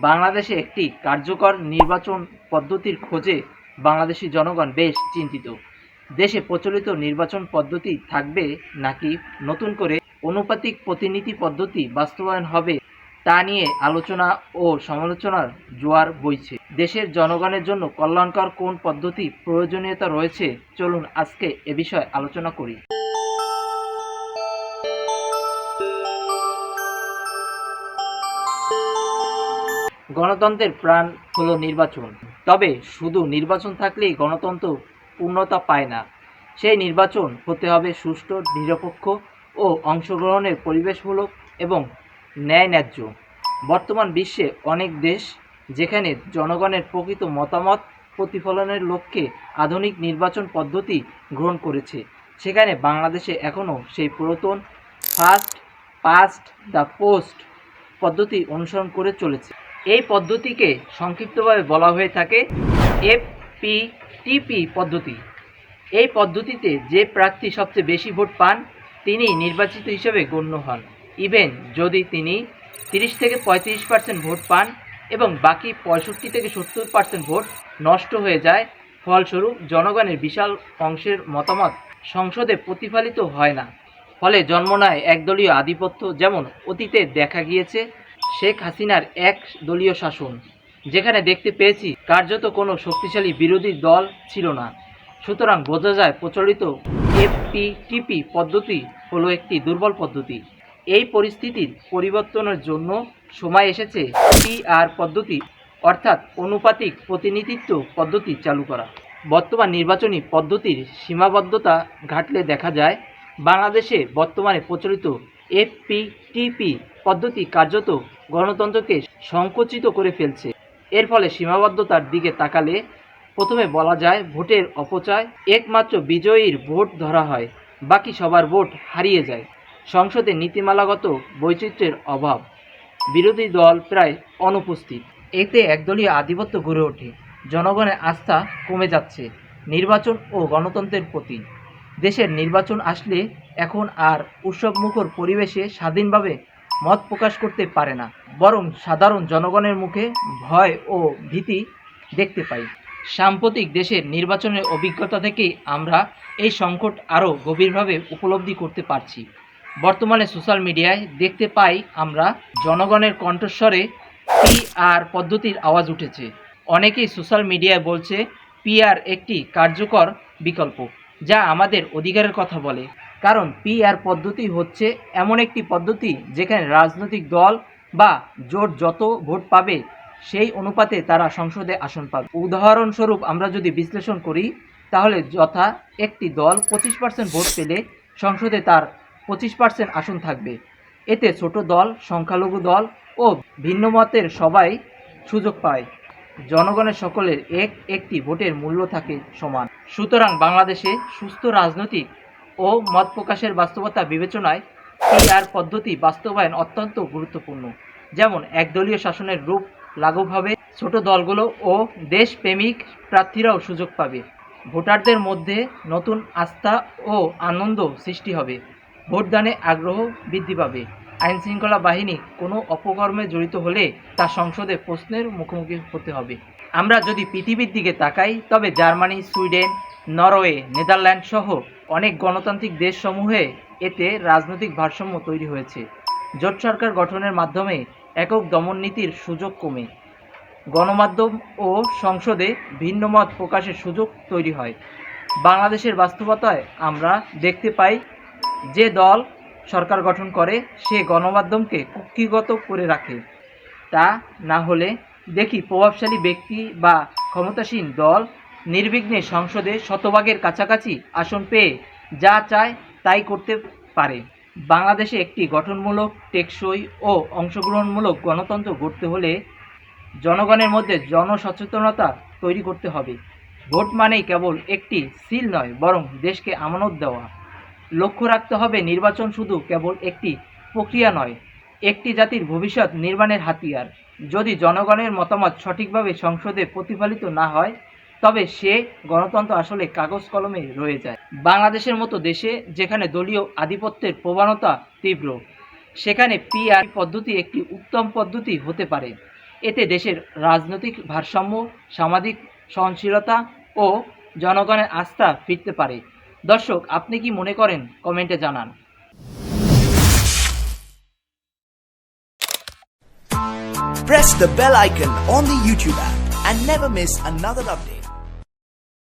বাংলাদেশে একটি কার্যকর নির্বাচন পদ্ধতির খোঁজে বাংলাদেশি জনগণ বেশ চিন্তিত। দেশে প্রচলিত নির্বাচন পদ্ধতি থাকবে নাকি নতুন করে অনুপাতিক প্রতিনিধি পদ্ধতি বাস্তবায়ন হবে তা নিয়ে আলোচনা ও সমালোচনার জোয়ার বইছে। দেশের জনগণের জন্য কল্যাণকর কোন পদ্ধতি প্রয়োজনীয়তা রয়েছে? চলুন আজকে এ বিষয়ে আলোচনা করি। গণতন্ত্রের প্রাণ হলো নির্বাচন। তবে শুধু নির্বাচন থাকলেই গণতন্ত্র পূর্ণতা পায় না। সেই নির্বাচন হতে হবে সুষ্ঠু, নিরপেক্ষ ও অংশগ্রহণের পরিবেশমূলক এবং ন্যায় ন্যায্য বর্তমান বিশ্বে অনেক দেশ যেখানে জনগণের প্রকৃত মতামত প্রতিফলনের লক্ষ্যে আধুনিক নির্বাচন পদ্ধতি গ্রহণ করেছে। সেখানে বাংলাদেশে এখনও সেই পুরাতন ফার্স্ট পাস্ট, দ্য পোস্ট পদ্ধতি অনুসরণ করে চলেছে। এই পদ্ধতিকে সংক্ষিপ্তভাবে বলা হয়ে থাকে এফপিটিপি পদ্ধতি। এই পদ্ধতিতে যে প্রার্থী সবচেয়ে বেশি ভোট পান তিনি নির্বাচিত হিসেবে গণ্য হন। ইভেন যদি তিনি তিরিশ থেকে পঁয়ত্রিশ পার্সেন্ট ভোট পান এবং বাকি পঁয়ষট্টি থেকে সত্তর পার্সেন্ট ভোট নষ্ট হয়ে যায়, ফলস্বরূপ জনগণের বিশাল অংশের মতামত সংসদে প্রতিফলিত হয় না। ফলে জন্ম নেয় একদলীয় আধিপত্য যেমন অতীতে দেখা গিয়েছে শেখ হাসিনার এক দলীয় শাসন। যেখানে দেখতে পেয়েছি কার্যত কোনো শক্তিশালী বিরোধী দল ছিল না। সুতরাং বোঝা যায় প্রচলিত এফপিটিপি পদ্ধতি হলো একটি দুর্বল পদ্ধতি। এই পরিস্থিতির পরিবর্তনের জন্য সময় এসেছে পিআর পদ্ধতি, অর্থাৎ অনুপাতিক প্রতিনিধিত্ব পদ্ধতি চালু করা। বর্তমান নির্বাচনী পদ্ধতির সীমাবদ্ধতা ঘাটলে দেখা যায়, বাংলাদেশে বর্তমানে প্রচলিত এফপিটিপি পদ্ধতি কার্যত গণতন্ত্রকে সংকুচিত করে ফেলছে। এর ফলে সীমাবদ্ধতার দিকে তাকালে প্রথমে বলা যায় ভোটের অপচয়, একমাত্র বিজয়ীর ভোট ধরা হয়, বাকি সবার ভোট হারিয়ে যায়। সংসদে নীতিমালাগত বৈচিত্র্যের অভাব। বিরোধী দল প্রায় অনুপস্থিত। এতে একদলীয় আধিপত্য গড়ে ওঠে। জনগণের আস্থা কমে যাচ্ছে, নির্বাচন ও গণতন্ত্রের প্রতি। দেশের নির্বাচন আসলে এখন আর উৎসবমুখর পরিবেশে স্বাধীনভাবে মত প্রকাশ করতে পারে না, বরং সাধারণ জনগণের মুখে ভয় ও ভীতি দেখতে পাই। সাম্প্রতিক দেশের নির্বাচনের অভিজ্ঞতা থেকেই আমরা এই সংকট আরও গভীরভাবে উপলব্ধি করতে পারছি। বর্তমানে সোশ্যাল মিডিয়ায় দেখতে পাই আমরা জনগণের কণ্ঠস্বরে পিআর পদ্ধতির আওয়াজ উঠেছে। অনেকেই সোশ্যাল মিডিয়ায় বলছে পিআর একটি কার্যকর বিকল্প, যা আমাদের অধিকারের কথা বলে। কারণ পিআর পদ্ধতি হচ্ছে এমন একটি পদ্ধতি যেখানে রাজনৈতিক দল বা জোট যত ভোট পাবে, সেই অনুপাতে তারা সংসদে আসন পাবে। উদাহরণস্বরূপ আমরা যদি বিশ্লেষণ করি, তাহলে যথা একটি দল পঁচিশ পার্সেন্ট ভোট পেলে সংসদে তার পঁচিশ পার্সেন্ট আসন থাকবে। এতে ছোট দল, সংখ্যালঘু দল ও ভিন্ন মতের সবাই সুযোগ পায়। জনগণের সকলের এক একটি ভোটের মূল্য থাকে সমান। সুতরাং বাংলাদেশে সুস্থ রাজনৈতিক ও মত প্রকাশের বাস্তবতা বিবেচনায় পিআর পদ্ধতি বাস্তবায়ন অত্যন্ত গুরুত্বপূর্ণ। যেমন, একদলীয় শাসনের রূপ লাঘবভাবে ছোট দলগুলো ও দেশপ্রেমিক প্রার্থীরাও সুযোগ পাবে। ভোটারদের মধ্যে নতুন আস্থা ও আনন্দ সৃষ্টি হবে। ভোটদানে আগ্রহ বৃদ্ধি পাবে। আইন শৃঙ্খলা বাহিনী কোনো অপকর্মে জড়িত হলে তা সংসদে প্রশ্নের মুখোমুখি হতে হবে। আমরা যদি পৃথিবীর দিকে তাকাই, তবে জার্মানি, সুইডেন নরওয়ে, নেদারল্যান্ড সহ অনেক গণতান্ত্রিক দেশসমূহে এতে রাজনৈতিক ভারসাম্য তৈরি হয়েছে। জোট সরকার গঠনের মাধ্যমে একক দমন নীতির সুযোগ কমে। গণমাধ্যম ও সংসদে ভিন্ন মত প্রকাশের সুযোগ তৈরি হয়। বাংলাদেশের বাস্তবতায় আমরা দেখতে পাই যে দল সরকার গঠন করে, সে গণমাধ্যমকে কুক্ষিগত করে রাখে। তা না হলে দেখি প্রভাবশালী ব্যক্তি বা ক্ষমতাসীন দল নির্বিঘ্নে সংসদে শতভাগের কাছাকাছি আসন পেয়ে যা চায় তাই করতে পারে। বাংলাদেশে একটি গঠনমূলক, টেকসই ও অংশগ্রহণমূলক গণতন্ত্র গড়তে হলে জনগণের মধ্যে জনসচেতনতা তৈরি করতে হবে। ভোট মানেই কেবল একটি সিল নয়, বরং দেশকে আমানত দেওয়া। লক্ষ্য রাখতে হবে, নির্বাচন শুধু কেবল একটি প্রক্রিয়া নয়, একটি জাতির ভবিষ্যৎ নির্মাণের হাতিয়ার। যদি জনগণের মতামত সঠিকভাবে সংসদে প্রতিফলিত না হয় তবে সে গণতন্ত্র আসলে কাগজ কলমে রয়ে যায়। বাংলাদেশের মতো দেশে যেখানে দলীয় আধিপত্যের প্রবণতা তীব্র, সেখানে পিআর পদ্ধতি একটি উত্তম পদ্ধতি হতে পারে। এতে দেশের রাজনৈতিক ভারসাম্য, সামাজিক সহনশীলতা ও জনগণের আস্থা ফিরতে পারে। দর্শক, আপনি কি মনে করেন? কমেন্টে জানান। Press the bell icon on the YouTube app and never miss another update.